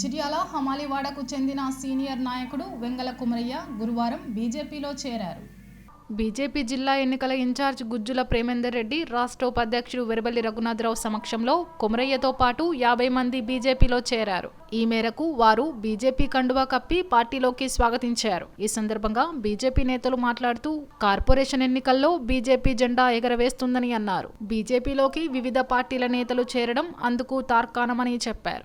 జిర్యాల హమాలివాడకు చెందిన సీనియర్ నాయకుడు వెంగల కుమరయ్య గురువారం బీజేపీలో చేరారు. బీజేపీ జిల్లా ఎన్నికల ఇన్ఛార్జ్ గుజ్జుల ప్రేమేందర్ రెడ్డి రాష్ట్ర ఉపాధ్యక్షుడు వెరబల్లి రఘునాథరావు సమక్షంలో కుమరయ్యతో పాటు యాభై మంది బీజేపీలో చేరారు. ఈ మేరకు వారు బీజేపీ కండువా కప్పి పార్టీలోకి స్వాగతించారు. ఈ సందర్భంగా బీజేపీ నేతలు మాట్లాడుతూ కార్పొరేషన్ ఎన్నికల్లో బీజేపీ జెండా ఎగరవేస్తుందని అన్నారు. బీజేపీలోకి వివిధ పార్టీల నేతలు చేరడం అందుకు తార్కాణమని చెప్పారు.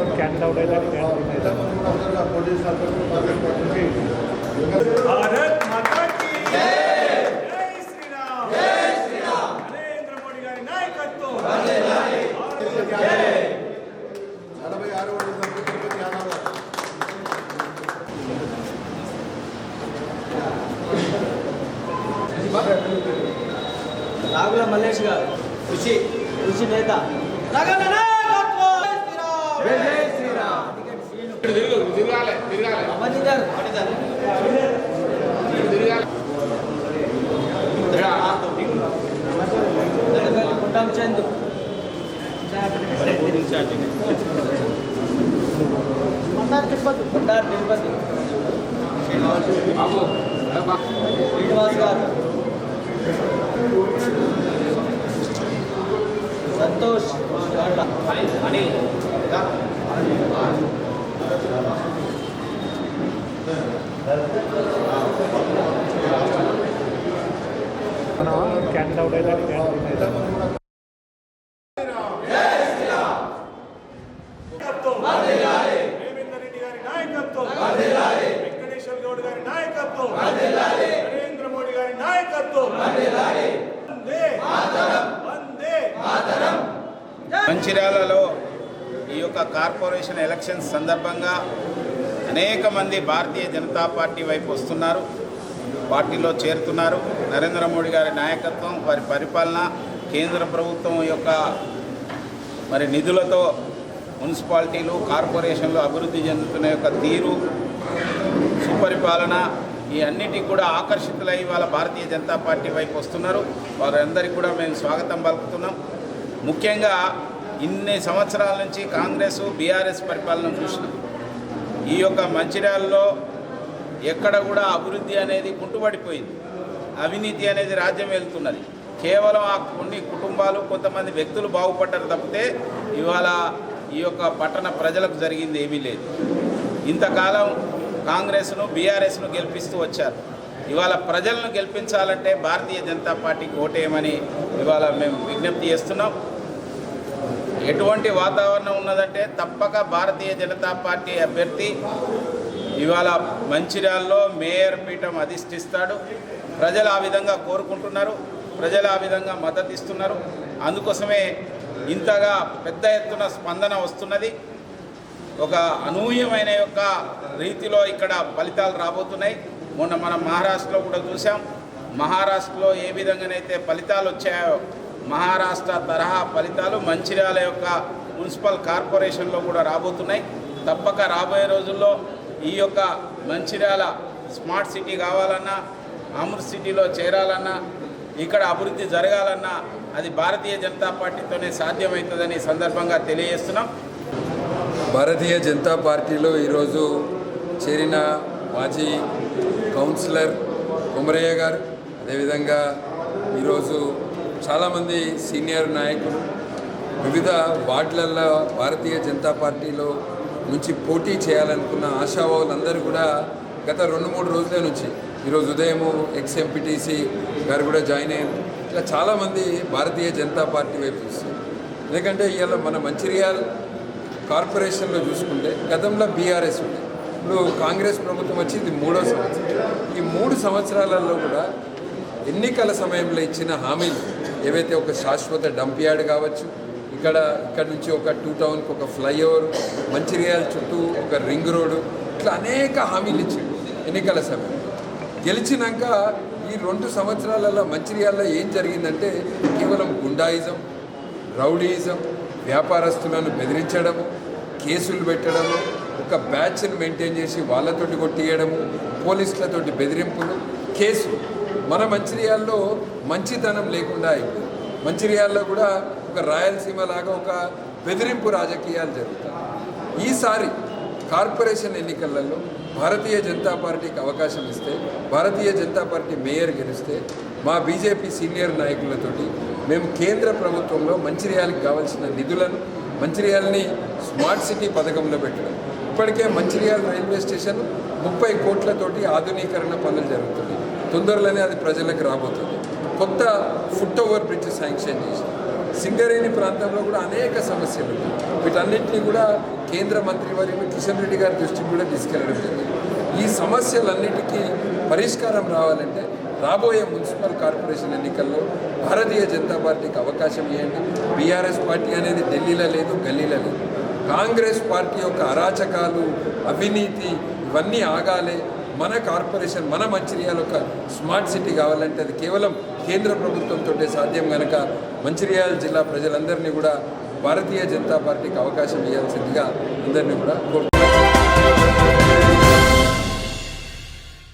చెప్పిన నేను ఆల్రెడీ క్యాన్సిల్ అవుట్ అయితే भारत माता की जय श्री राम जय श्री राम नरेंद्र मोदी గారి నాయకత్వం నలభై ఆరు వార్డు సభ్యులు తిరుపతి యాదవ్ గారు. నాగుల మల్లేష్ గారు కృషి కృషి నేత నగర నాయకత్వం! జై శ్రీరామ్ అమర్జిత్ గారు. దళపల్లి తిరుపతి శ్రీనివాస్ గారు. సంతోష్. అనిల్ క్యాన్సిల్ అవుట్ అయితే నాయకత్వం మంచిర్యాలలో యొక్క కార్పొరేషన్ ఎలక్షన్స్ సందర్భంగా అనేక మంది భారతీయ జనతా పార్టీ వైపు వస్తున్నారు పార్టీలో చేరుతున్నారు. నరేంద్ర మోడీ గారి నాయకత్వం వారి పరిపాలన కేంద్ర ప్రభుత్వం యొక్క మరి నిధులతో మున్సిపాలిటీలు కార్పొరేషన్లు అభివృద్ధి చెందుతున్న యొక్క తీరు సుపరిపాలన ఈ అన్నిటికి కూడా ఆకర్షితులై వాళ్ళ భారతీయ జనతా పార్టీ వైపు వస్తున్నారు. వారందరికీ కూడా మేము స్వాగతం పలుకుతున్నాం. ముఖ్యంగా ఇన్ని సంవత్సరాల నుంచి కాంగ్రెస్ బీఆర్ఎస్ పరిపాలన చూసినాం. ఈ యొక్క మంచిర్యాలలో ఎక్కడ కూడా అభివృద్ధి అనేది కుంటుపడిపోయింది. అవినీతి అనేది రాజ్యం వెళ్తున్నది. కేవలం ఆ కొన్ని కుటుంబాలు కొంతమంది వ్యక్తులు బాగుపడ్డారు తప్పితే ఇవాళ ఈ యొక్క పట్టణ ప్రజలకు జరిగింది ఏమీ లేదు. ఇంతకాలం కాంగ్రెస్ను బీఆర్ఎస్ను గెలిపిస్తూ వచ్చారు. ఇవాళ ప్రజలను గెలిపించాలంటే భారతీయ జనతా పార్టీకి ఓటేయమని ఇవాళ మేము విజ్ఞప్తి చేస్తున్నాం. ఎటువంటి వాతావరణం ఉన్నదంటే తప్పక భారతీయ జనతా పార్టీ అభ్యర్థి ఇవాళ మంచిర్యాలలో మేయర్ పీఠం అధిష్ఠిస్తాడు. ప్రజలు ఆ విధంగా కోరుకుంటున్నారు. ప్రజలు ఆ విధంగా మద్దతు ఇస్తున్నారు అందుకోసమే ఇంతగా పెద్ద ఎత్తున స్పందన వస్తున్నది. ఒక అనూహ్యమైన యొక్క రీతిలో ఇక్కడ ఫలితాలు రాబోతున్నాయి. మొన్న మనం మహారాష్ట్రలో కూడా చూసాం మహారాష్ట్రలో ఏ విధంగానైతే ఫలితాలు వచ్చాయో మహారాష్ట్ర తరహా ఫలితాలు మంచిర్యాల యొక్క మున్సిపల్ కార్పొరేషన్లో కూడా రాబోతున్నాయి. తప్పక రాబోయే రోజుల్లో ఈ యొక్క మంచిర్యాల స్మార్ట్ సిటీ కావాలన్నా అమృత్ సిటీలో చేరాలన్నా ఇక్కడ అభివృద్ధి జరగాలన్నా అది భారతీయ జనతా పార్టీతోనే సాధ్యమవుతుందని సందర్భంగా తెలియజేస్తున్నాం. భారతీయ జనతా పార్టీలో ఈరోజు చేరిన మాజీ కౌన్సిలర్ కుమరయ్య గారు అదేవిధంగా ఈరోజు చాలామంది సీనియర్ నాయకులు వివిధ వార్డులలో భారతీయ జనతా పార్టీలో నుంచి పోటీ చేయాలనుకున్న ఆశావాహులందరూ కూడా గత రెండు మూడు రోజుల నుంచి ఈరోజు ఉదయము ఎక్స్ఎంపీటీసీ గారు కూడా జాయిన్ అయ్యారు. ఇట్లా చాలామంది భారతీయ జనతా పార్టీ వైపు చూస్తారు ఎందుకంటే ఇవాళ మన మంచిర్యాల్ కార్పొరేషన్లో చూసుకుంటే గతంలో బీఆర్ఎస్ ఉంది. ఇప్పుడు కాంగ్రెస్ ప్రభుత్వం వచ్చి ఇది మూడో సంవత్సరం. ఈ మూడు సంవత్సరాలలో కూడా ఎన్నికల సమయంలో ఇచ్చిన హామీలు ఏవైతే ఒక శాశ్వత డంప్ యార్డ్ కావచ్చు ఇక్కడ ఇక్కడ నుంచి ఒక టూ టౌన్కి ఒక ఫ్లైఓవర్ మంచిర్యాల చుట్టూ ఒక రింగ్ రోడ్డు ఇట్లా అనేక హామీలు ఇచ్చాడు ఎన్నికల సమయం గెలిచినాక ఈ రెండు సంవత్సరాలలో మంచిర్యాలలో ఏం జరిగిందంటే కేవలం గుండాయిజం రౌడీయిజం వ్యాపారస్తులను బెదిరించడము కేసులు పెట్టడము ఒక బ్యాచ్ని మెయింటైన్ చేసి వాళ్ళతోటి కొట్టియడము పోలీసులతోటి బెదిరింపులు కేసులు. మన మంచిర్యాలలో మంచితనం లేకుండా అయిపోయింది. మంచిర్యాలలో కూడా ఒక రాయలసీమ లాగా ఒక బెదిరింపు రాజకీయాలు జరుగుతాయి. ఈసారి కార్పొరేషన్ ఎన్నికలలో భారతీయ జనతా పార్టీకి అవకాశం ఇస్తే భారతీయ జనతా పార్టీ మేయర్ గెలిస్తే మా బీజేపీ సీనియర్ నాయకులతోటి మేము కేంద్ర ప్రభుత్వంలో మంచిర్యాలకు కావాల్సిన నిధులను మంచిర్యాలని స్మార్ట్ సిటీ పథకంలో పెట్టడం. ఇప్పటికే మంచిర్యాల రైల్వే స్టేషన్ ముప్పై కోట్లతోటి ఆధునీకరణ పనులు జరుగుతుంది తొందరలోనే అది ప్రజలకు రాబోతుంది. కొత్త ఫుట్ ఓవర్ బ్రిడ్జ్ శాంక్షన్ చేసి సింగరేణి ప్రాంతంలో కూడా అనేక సమస్యలు ఉన్నాయి. వీటన్నింటినీ కూడా కేంద్ర మంత్రి వర్యులు కిషన్ రెడ్డి గారి దృష్టికి కూడా తీసుకెళ్ళడం జరిగింది. ఈ సమస్యలన్నిటికీ పరిష్కారం రావాలంటే రాబోయే మున్సిపల్ కార్పొరేషన్ ఎన్నికల్లో భారతీయ జనతా పార్టీకి అవకాశం ఇవ్వండి. బీఆర్ఎస్ పార్టీ అనేది ఢిల్లీలో లేదు గల్లీలో లేదు. కాంగ్రెస్ పార్టీ యొక్క అరాచకాలు అవినీతి ఇవన్నీ ఆగాలి. మన కార్పొరేషన్ మన మంచిర్యాల ఒక స్మార్ట్ సిటీ కావాలంటే అది కేవలం కేంద్ర ప్రభుత్వంతో సాధ్యం కనుక మంచిర్యాల జిల్లా ప్రజలందరినీ కూడా భారతీయ జనతా పార్టీకి అవకాశం ఇవ్వాల్సిందిగా అందరినీ కూడా కోరుతున్నాను